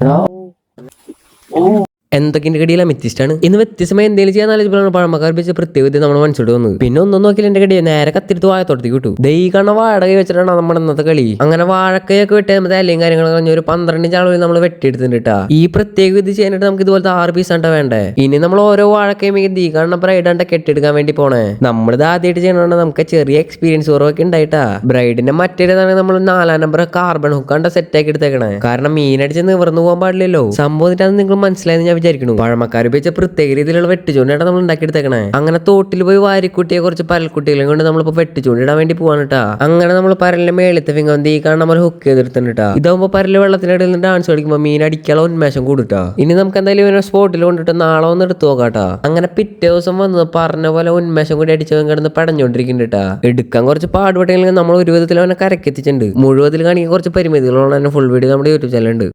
Não. Oh. എന്തൊക്കെ കടിയിൽ വ്യത്യസ്തമാണ്. ഇന്ന് വ്യത്യസ്തമായി എന്തെങ്കിലും ചെയ്യാൻ ആലോചിച്ചപ്പോഴാണ് പഴമക്കാർ വെച്ച പ്രത്യേകത നമ്മൾ മനസ്സിലോട്ട് വന്നത്. പിന്നെ ഒന്നും നോക്കിയില്ല എന്റെ കടിയെ. നേരെ കത്തിരിത്ത് വാഴത്തോട്ടത്തേക്ക് കിട്ടും ദൈ കണ വാഴക വെച്ചിട്ടാണ് നമ്മുടെ ഇന്നത്തെ കളി. അങ്ങനെ വാഴക്കയൊക്കെ വെട്ടി നമ്മുടെ അല്ലെങ്കിൽ കാര്യങ്ങളൊക്കെ കഴിഞ്ഞ ഒരു പന്ത്രണ്ട് ചാളുകൾ നമ്മൾ വെട്ടിയെടുത്തിട്ടുണ്ട് ഈ പ്രത്യേക വിധി ചെയ്യാനായിട്ട് നമുക്ക് ഇതുപോലത്തെ ആറ് പീസ് ആണ്ട വേണ്ടേ. ഇനി നമ്മൾ ഓരോ വാഴക്കയും ഈ ദീ കണ്ണ ബ്രൈഡാണ്ട കെട്ടിയെടുക്കാൻ വേണ്ടി പോണേ. നമ്മളിത് ആദ്യമായിട്ട് ചെയ്യണോണ്ട് നമുക്ക് ചെറിയ എക്സ്പീരിയൻസ് കുറവൊക്കെ ഉണ്ടായിട്ടാ. ബ്രൈഡിന്റെ മറ്റേതാണ് നമ്മൾ നാലാം നമ്പർ കാർബൺ ഹുക്കാണ്ട സെറ്റ് ആക്കി എടുത്തേക്കണേ. കാരണം മീനടിച്ച് നിവർന്നു പോകാൻ പാടില്ലല്ലോ. സംഭവം എന്നിട്ട് അത് നിങ്ങൾ മനസ്സിലായെന്ന് ഞാൻ വിചാരിക്കുന്നു പഴമക്കാർ ഉപയോഗിച്ച പ്രത്യേക രീതിയിലുള്ള വെട്ടുചൂണ്ടാണ് നമ്മൾ ഉണ്ടാക്കിയെടുത്തേക്കണേ? അങ്ങനെ തോട്ടിൽ പോയി വാരിക്കുട്ടിയെ കുറച്ച് പരൽക്കുട്ടികളെ കൊണ്ട് നമ്മളിപ്പോ വെട്ടുചൂണ്ടിടാൻ വേണ്ടി പോവാണ് കേട്ടാ അങ്ങനെ നമ്മൾ പരലിന്റെ മേളത്തെ ഫിംഗം ഈ കാണാൻ നമ്മൾ ഹുക്ക് ചെയ്തെടുത്തിട്ടുണ്ട് ഇതാകുമ്പോ പരൽ വെള്ളത്തിനിടയിൽ നിന്ന് ഡാൻസ് കളിക്കുമ്പോൾ മീൻ അടിക്കാനുള്ള ഉന്മേഷം കൂടുട്ടാ ഇനി നമുക്ക് എന്തായാലും ഇവനെ സ്പോട്ടിൽ കൊണ്ടിട്ട് നാളെ ഒന്ന് എടുത്തു നോക്കാട്ടാ അങ്ങനെ പിറ്റേ ദിവസം വന്ന് പറഞ്ഞ പോലെ ഉന്മേഷം കൂടി അടിച്ചവൻ കിടന്ന് പടഞ്ഞോണ്ടിരിക്കുന്നുണ്ട് എടുക്കാൻ കുറച്ച് പാടുപെട്ടെങ്കിലും നമ്മൾ ഒരു വിധത്തിൽ അവനെ കരക്കെത്തിച്ചിട്ടുണ്ട് മുഴുവതിൽ കാണിക്കാൻ കുറച്ച് പരിമിതികളാണ് ഫുൾ വീഡിയോ നമ്മുടെ യൂട്യൂബ് ചാനലുണ്ട്